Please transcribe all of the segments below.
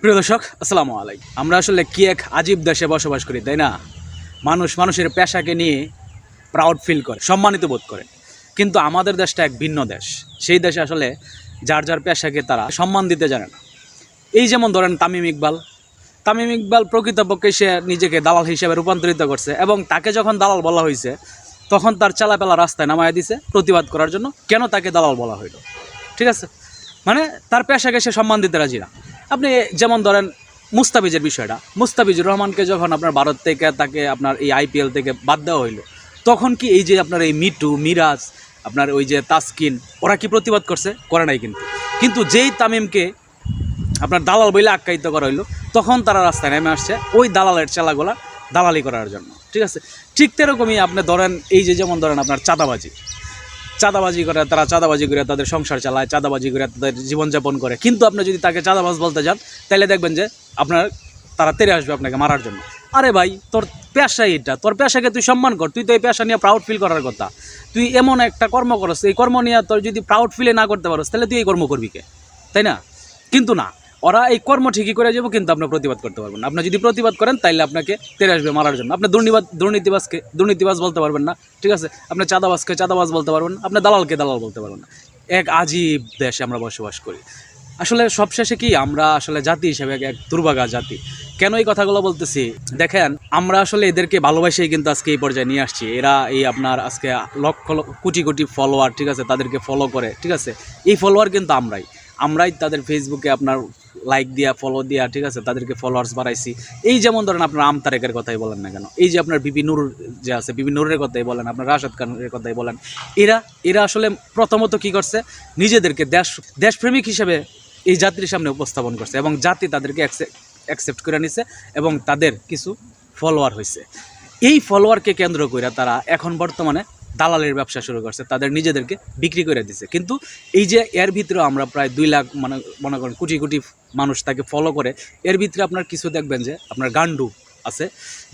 প্রিয় দর্শক, আসসালামু আলাইকুম। আমরা আসলে কি এক আজীব দেশে বসবাস করি, তাই না? মানুষ মানুষের পেশাকে নিয়ে প্রাউড ফিল করে, সম্মানিত বোধ করে। কিন্তু আমাদের দেশটা এক ভিন্ন দেশ। সেই দেশে আসলে যার যার পেশাকে তারা সম্মান দিতে জানে না। এই যেমন ধরেন তামিম ইকবাল। তামিম ইকবাল প্রকৃতপক্ষে সে নিজেকে দালাল হিসেবে রূপান্তরিত করছে এবং তাকে যখন দালাল বলা হয়েছে, তখন তার চালাপেলা রাস্তায় নামায় দিছে প্রতিবাদ করার জন্য। কেন তাকে দালাল বলা হইল? ঠিক আছে? মানে তার পেশাকে সে সম্মান দিতে রাজি না। আপনি যেমন ধরেন মুস্তাফিজের বিষয়টা, মুস্তাফিজুর রহমানকে যখন আপনার ভারত থেকে তাকে আপনার এই আইপিএল থেকে বাদ দেওয়া হইল, তখন কি এই যে আপনার এই মিটু মিরাজ, আপনার ওই যে তাসকিন, ওরা কি প্রতিবাদ করছে? করে নাই কিন্তু। কিন্তু যেই তামিমকে আপনার দালাল বইলে আখ্যায়িত করা হইল, তখন তারা রাস্তায় নেমে আসছে ওই দালালের চেলাগুলা দালালি করার জন্য। ঠিক আছে? ঠিক তেরকমই আপনি ধরেন এই যে যেমন ধরেন আপনার চাঁদাবাজি। চাঁদাবাজি করে, তারা চাঁদাবাজি করে তাদের সংসার চালায়, চাঁদাবাজি করে তাদের জীবনযাপন করে। কিন্তু আপনি যদি তাকে চাঁদাবাজ বলতে যান, তাহলে দেখবেন যে আপনার, তারা তেরে আসবে আপনাকে মারার জন্য। আরে ভাই, তোর পেশা এটা তোর পেশাকে তুই সম্মান কর, তুই তো এই পেশা নিয়ে প্রাউড ফিল করার কথা। তুই এমন একটা কর্ম করস, এই কর্ম নিয়ে তোর যদি প্রাউড ফিলে না করতে পারোস, তাহলে তুই এই কর্ম করবি কে? তাই না? কিন্তু না। ওরা এই কর্ম ঠিকই করে যাব, কিন্তু আপনি প্রতিবাদ করতে পারবেন আপনি যদি প্রতিবাদ করেন, তাইলে আপনাকে তেরে আসবে মারার জন্য। আপনি দুর্নীবাদ, দুর্নীতিবাজকে, দুর্নীতিবাজ বলতে পারবেন না, ঠিক আছে? আপনি চাঁদাবাজকে চাঁদাবাজ বলতে পারবেন না, আপনি দালালকে দালাল বলতে পারবেন না। এক আজীব দেশে আমরা বসবাস করি। আসলে সবশেষে কি, আমরা আসলে জাতি হিসেবে এক- দুর্ভাগা জাতি। কেন এই কথাগুলো বলতেছি? দেখেন, আমরা আসলে এদেরকে ভালোবাসেই কিন্তু আজকে এই পর্যায়ে নিয়ে আসছি। এরা এই আপনার আজকে লক্ষ- কোটি কোটি ফলোয়ার ঠিক আছে? তাদেরকে ফলো করে, ঠিক আছে? এই ফলোয়ার কিন্তু আমরাই। আমরাই তাদের ফেসবুকে আপনার লাইক দিয়া ফলো দিয়া, ঠিক আছে? তাদেরকে ফলোয়ার্স বাড়াইছি। এই যেমন ধরেন আপনার আমতারেকের কথাই বলেন না কেন? এই যে আপনার বিপি নুর যে আছে বিপি নুরের কথাই বলেন, আপনার রাশাদ খানের কথাই বলেন। এরা এরা আসলে প্রথমত কি করছে? নিজেদেরকে দেশ, দেশপ্রেমিক হিসেবে এই জাতির সামনে উপস্থাপন করছে এবং জাতি তাদেরকে অ্যাকসেপ্ট করে নিছে এবং তাদের কিছু ফলোয়ার হয়েছে এই ফলোয়ারকে কেন্দ্র করে তারা এখন বর্তমানে দালালের ব্যবসা শুরু করছে, তাদের নিজেদেরকে বিক্রি করে দিছে। কিন্তু এই যে এর ভিতরে আমরা প্রায় দুই লাখ মানে মনে করেন কোটি কোটি মানুষ তাকে ফলো করে, এর ভিতরে আপনার কিছু দেখবেন যে আপনার গান্ডু আছে,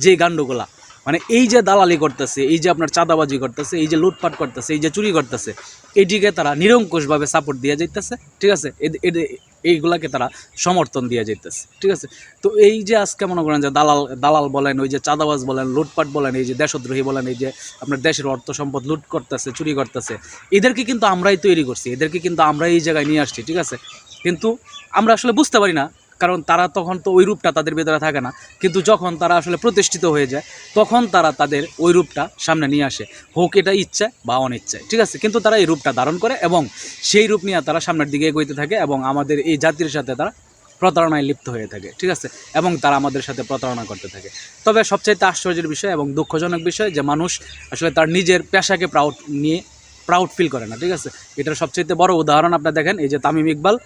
যে গান্ডুগুলা মানে এই যে দালালি করতেছে, এই যে আপনার চাঁদাবাজি করতেছে, এই যে লুটপাট করতেছে, এই যে চুরি করতেছে এইটিকে তারা নিরঙ্কুশভাবে সাপোর্ট দিয়ে যাইতেছে, ঠিক আছে? এইগুলাকে তারা সমর্থন দিয়ে যেতেছে ঠিক আছে? তো এই যে আজকে মনে করেন যে দালাল দালাল বলেন, ওই যে চাঁদাবাজ বলেন, লুটপাট বলেন, এই যে দেশদ্রোহী বলেন, এই যে আপনার দেশের অর্থ সম্পদ লুট করতেছে, চুরি করতেছে, এদেরকে কিন্তু আমরাই তৈরি করছি, এদেরকে কিন্তু আমরা এই জায়গায় নিয়ে আসছি, ঠিক আছে? কিন্তু আমরা আসলে বুঝতে পারি না কারণ তারা তখন তো ওই রূপটা তাদের ভেতরে থাকে না। কিন্তু যখন তারা আসলে প্রতিষ্ঠিত হয়ে যায়, তখন তারা তাদের ওই রূপটা সামনে নিয়ে আসে। হোক এটা ইচ্ছা বা অনিচ্ছায়, ঠিক আছে? কিন্তু তারা এই রূপটা ধারণ করে এবং সেই রূপ নিয়ে তারা সামনের দিকে এগোইতে থাকে এবং আমাদের এই জাতির সাথে তারা প্রতারণায় লিপ্ত হয়ে থাকে, ঠিক আছে? এবং তারা আমাদের সাথে প্রতারণা করতে থাকে। তবে সবচাইতে আশ্চর্যের বিষয় এবং দুঃখজনক বিষয় যে মানুষ আসলে তার নিজের পেশাকে প্রাউড নিয়ে প্রাউড ফিল করে না, ঠিক আছে? এটার সবচাইতে বড় উদাহরণ আপনার দেখেন, এই যে তামিম ইকবাল।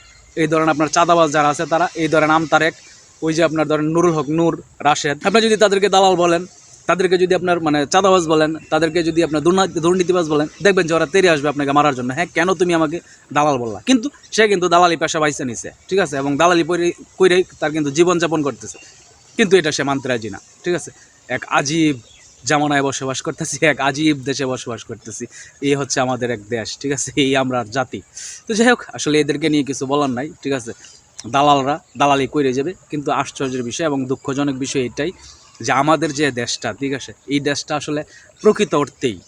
এই ধরেন আপনার চাঁদাবাজ যারা আছে, তারা এই ধরেন আমতারেক, ওই যে আপনার ধরেন নুরুল হক, নূর রাশেদ। আপনি যদি তাদেরকে দালাল বলেন, তাদেরকে যদি আপনার মানে চাঁদাবাজ বলেন, তাদেরকে যদি আপনার দুর্নীতি দুর্নীতিবাজ বলেন, দেখবেন যে ওরা তেরে আসবে আপনাকে মারার জন্য। হ্যাঁ কেন তুমি আমাকে দালাল বললা? কিন্তু সে কিন্তু দালালি পেশা বাইছে নিছে, ঠিক আছে? এবং দালালি কইরে তার কিন্তু জীবনযাপন করতেছে। কিন্তু এটা সে মানতে রাজি না, ঠিক আছে? এক আজীব জামানায় বসবাস করতেছি, এক আজীব দেশে বসবাস করতেছি। এই হচ্ছে আমাদের এক দেশ, ঠিক আছে? এই আমরা জাতি। তো যাই হোক, আসলে এদেরকে নিয়ে কিছু বলার নাই, ঠিক আছে? দালালরা দালালি করে যাবে, কিন্তু আশ্চর্যের বিষয় এবং দুঃখজনক বিষয় এটাই যে আমাদের যে দেশটা, ঠিক আছে? এই দেশটা আসলে প্রকৃত অর্থেই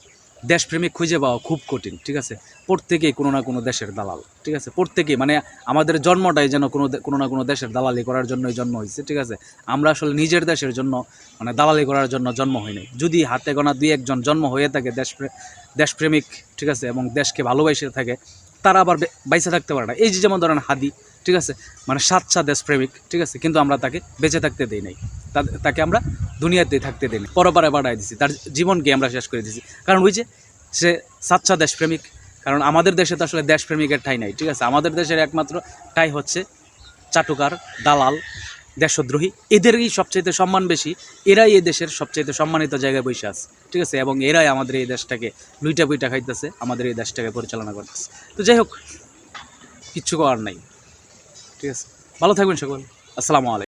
দেশপ্রেমিক খুঁজে পাওয়া খুব কঠিন, ঠিক আছে? প্রত্যেকেই কোনো না কোনো দেশের দালাল, ঠিক আছে? প্রত্যেকেই মানে আমাদের জন্মটাই যেন কোনো কোনো না কোনো দেশের দালালি করার জন্যই জন্ম হয়েছে ঠিক আছে? আমরা আসলে নিজের দেশের জন্য মানে দালালি করার জন্য জন্ম হয়নি যদি হাতে গোনা দুই একজন জন্ম হয়ে থাকে দেশপ্রে দেশপ্রেমিক, ঠিক আছে? এবং দেশকে ভালোবাসে থাকে, তারা আবার বে- বাইসে থাকতে পারে না। এই যে যেমন ধরেন হাদি, ঠিক আছে? মানে সাচ্চা দেশপ্রেমিক, ঠিক আছে? কিন্তু আমরা তাকে বেঁচে থাকতে দিই নাই। তাকে আমরা দুনিয়াতে থাকতে দিই পরপারে বাড়াই দিছি, তার জীবনকে আমরা শেষ করে দিছি। কারণ ওই যে, সে সাচ্চা দেশপ্রেমিক। কারণ আমাদের দেশে তো আসলে দেশপ্রেমিকের ঠাই নাই, ঠিক আছে? আমাদের দেশের একমাত্র ঠাই হচ্ছে চাটুকার, দালাল, দেশদ্রোহী। এদেরই সবচাইতে সম্মান বেশি, এরাই এই দেশের সবচাইতে সম্মানিত জায়গায় বসে আছে, ঠিক আছে? এবং এরাই আমাদের এই দেশটাকে লুইটা পুইটা খাইতেছে, আমাদের এই দেশটাকে পরিচালনা করতেছে। তো যাই হোক, কিচ্ছু করার নাই, ঠিক আছে? ভালো থাকবেন সকল। আসসালামু আলাইকুম।